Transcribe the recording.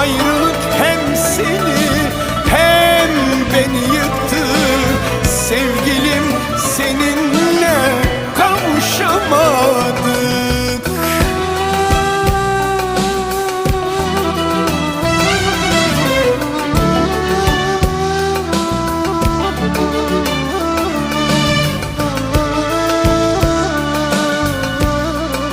ayrılık hem seni hem beni.